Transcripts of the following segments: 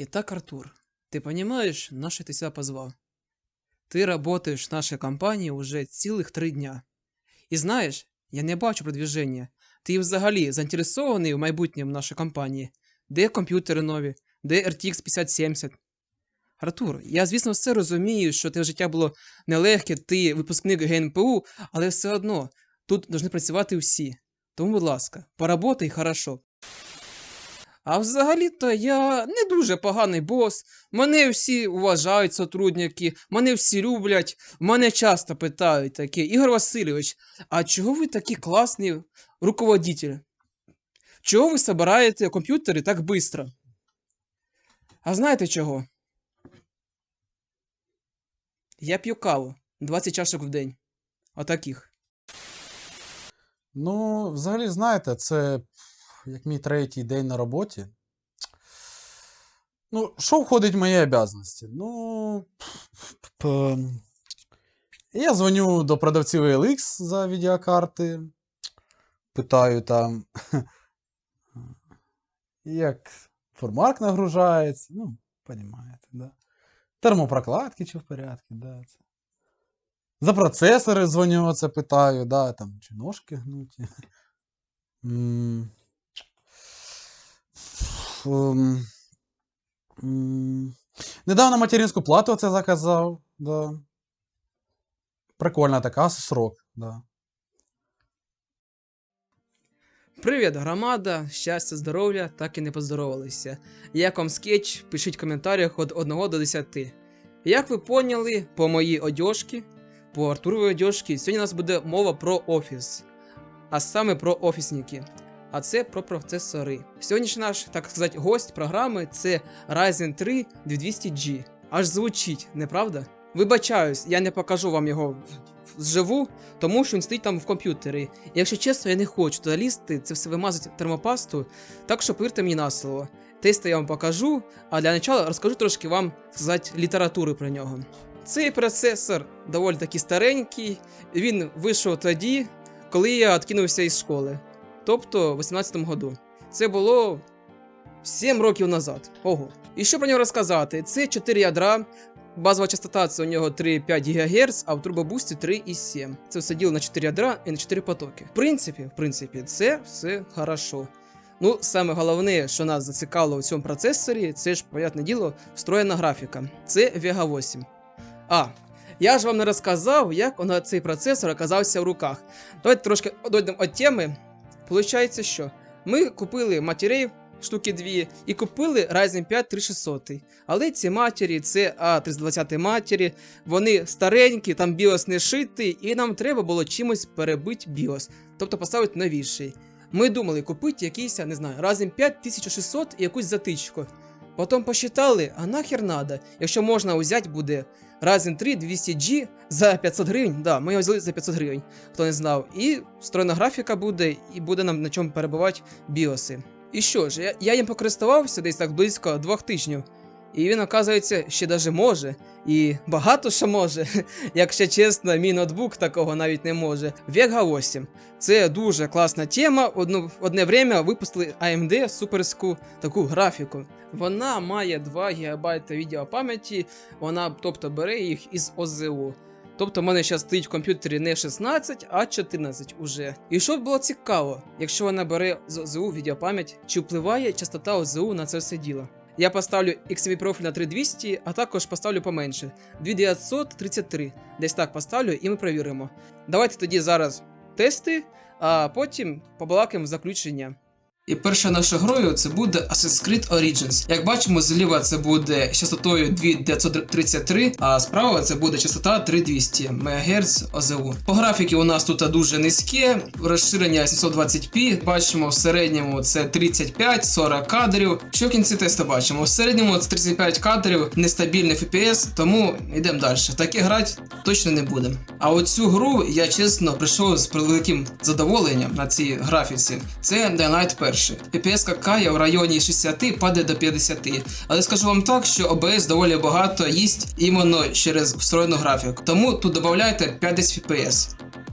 Итак, Артур, ты понимаешь, на что ты себя позвал? Ты работаешь в нашей компании уже цілих три дня. І знаєш, я не бачу продвіження. Ти взагалі заінтересований в майбутньому нашої компанії. Де комп'ютери нові, де RTX 5070? Артур, я, звісно, все розумію, що те життя було нелегке, ти випускник ГНПУ, але все одно тут повинні працювати всі. Тому, будь ласка, поработай хорошо. а взагалі-то я не дуже поганий бос. Мене всі вважають сотрудники, мене всі люблять. Мене часто питають таке, Ігор Васильович, а чого ви такий класний руководитель? Чого ви собираєте комп'ютери так швидко? А знаєте чого? Я п'ю каву 20 чашок в день. Отаких. Ну, взагалі, знаєте, це як мій третій день на роботі. Ну, що входить в мої обов'язки? Ну. Я дзвоню до продавців OLX за відеокарти. Питаю там, як формарк нагружається. Ну, розумієте, да. Термопрокладки чи в порядку, да. Це. За процесори дзвоню, оце питаю, да, там, чи ножки гнуті. Ем. Недавно материнську плату оце заказав, да. Прикольна така, срок, да. Привіт, громада! Щастя, здоров'я, так і не поздоровалися. Як вам скетч, пишіть в коментарях від 1 до 10. Як ви поняли, по моїй одежці, по Артуровій одежці, сьогодні у нас буде мова про офіс, а саме про офісники. А це про процесори. Сьогоднішній наш, так сказати, гость програми це Ryzen 3 2200G. Аж звучить, не правда? Вибачаюсь, я не покажу вам його вживу, тому що він стоїть там в комп'ютері. Якщо чесно, я не хочу туди лізти, це все вимазати термопасту. Так що повірте мені на слово. Тести я вам покажу, а для начала розкажу трошки вам сказати літератури про нього. Цей процесор доволі таки старенький. Він вийшов тоді, коли я відкинувся із школи. Тобто в 18-му году. Це було 7 років назад. Ого. І що про нього розказати? Це 4 ядра, Базова частота це у нього 3,5 ГГц, а в турбобусті 3,7. Це все діло на 4 ядра і на 4 потоки. В принципі, в принципі, це все хорошо. Ну, саме головне, що нас зацікавило в цьому процесорі, це ж, понятне діло, встроєна графіка. Це Vega 8. А, я ж вам не розказав, як цей процесор оказався в руках. Давайте трошки дойдемо від теми. Получається, що ми купили матерей штуки дві, і купили Ryzen 5 3600. Але ці матері, це А320 матері, вони старенькі, там BIOS не шитий, і нам треба було чимось перебити BIOS, тобто поставити новіший. Ми думали купити якийсь, не знаю, Ryzen 5 1600 і якусь затичку. Потім посчитали, а нахер надо, якщо можна взяти буде Ryzen 3 200G за 500 гривень. Да, ми його взяли за 500 гривень, хто не знав. І встроєна графіка буде, і буде нам на чому перебувати біоси. І що ж, я, я їм покористувався десь так близько двох тижнів. І він, оказується, ще даже може. І багато що може. Якщо чесно, мій ноутбук такого навіть не може. Vega 8. Це дуже класна тема. Одну, одне время випустили AMD суперську таку графіку. Вона має 2 ГБ відеопам'яті, вона тобто бере їх із ОЗУ. Тобто в мене зараз стоїть в комп'ютері не 16, а 14 уже. І що було цікаво, якщо вона бере з ОЗУ відеопам'ять, чи впливає частота ОЗУ на це все діло? Я поставлю XMI профіль на 3200, а також поставлю поменше 2933. Десь так поставлю і ми перевіримо. Давайте тоді зараз тести, а потім побалакаємо заключення. І першою нашою грою це буде Assassin's Creed Origins. Як бачимо, зліва це буде частотою 2933, а справа це буде частота 3200 МГц ОЗУ. По графіки у нас тут дуже низьке, розширення 720p. Бачимо в середньому це 35-40 кадрів. Що в кінці тесту бачимо? В середньому це 35 кадрів, нестабільний FPS, тому йдемо далі. Таке грати точно не будемо. А оцю гру я чесно прийшов з великим задоволенням на цій графіці. Це Dying Light 1. PPS какає в районі 60 падає до 50. Але скажу вам так, що ОБС доволі багато їсть іменно через встроєну графіку. Тому тут додавайте 50 FPS.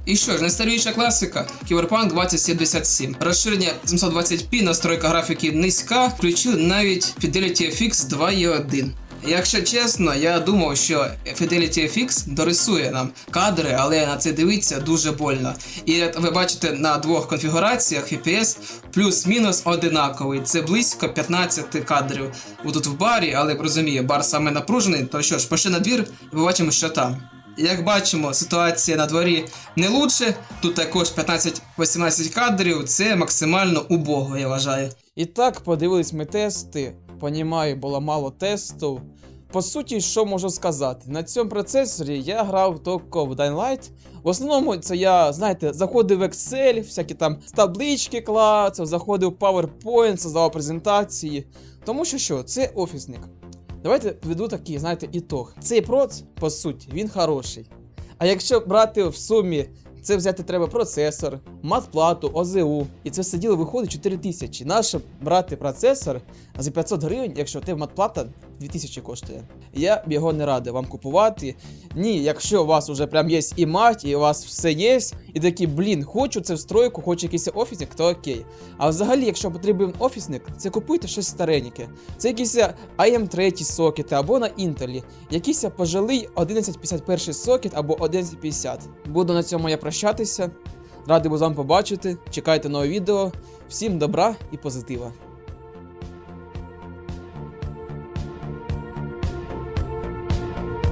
І що ж, найстаріша класика Cyberpunk 2077. Розширення 720p, настройка графіки низька, включив навіть Fidelity FX 2.1. Якщо чесно, я думав, що Fidelity FX дорисує нам кадри, але на це дивиться дуже больно. І ви бачите на двох конфігураціях FPS плюс-мінус одинаковий. Це близько 15 кадрів. Тут в барі, але розумію, бар саме напружений. То що ж, пішли на двір і побачимо, що там. Як бачимо, ситуація на дворі не лучше. Тут також 15-18 кадрів, це максимально убого, я вважаю. І так, подивились ми тести. Понімаю, було мало тестів. По суті, що можу сказати? На цьому процесорі я грав тільки в Dying Light. В основному це я, знаєте, заходив в Excel, всякі там таблички клацав, заходив в PowerPoint, создавав презентації. Тому що що, це офісник. Давайте підведу такий, знаєте, ітог. Цей проц, по суті, він хороший. А якщо брати в сумі, це взяти треба процесор, матплату, ОЗУ, і це все діло виходить 4 тисячі. Наше брати процесор за 500 гривень, якщо ти матплата 2000 коштує? Я б його не радив вам купувати. Ні, якщо у вас вже прям є і мать, і у вас все є, і такі, блін, хочу це встройку, хочу якийсь офісник, то окей. А взагалі, якщо потрібен офісник, це купуйте щось стареньке. Це якісь AM3 сокети або на Intel, якийсь пожилий 1151 сокет або 1150. Буду на цьому я прощатися. Радий був з вами побачити. Чекайте нове відео. Всім добра і позитива.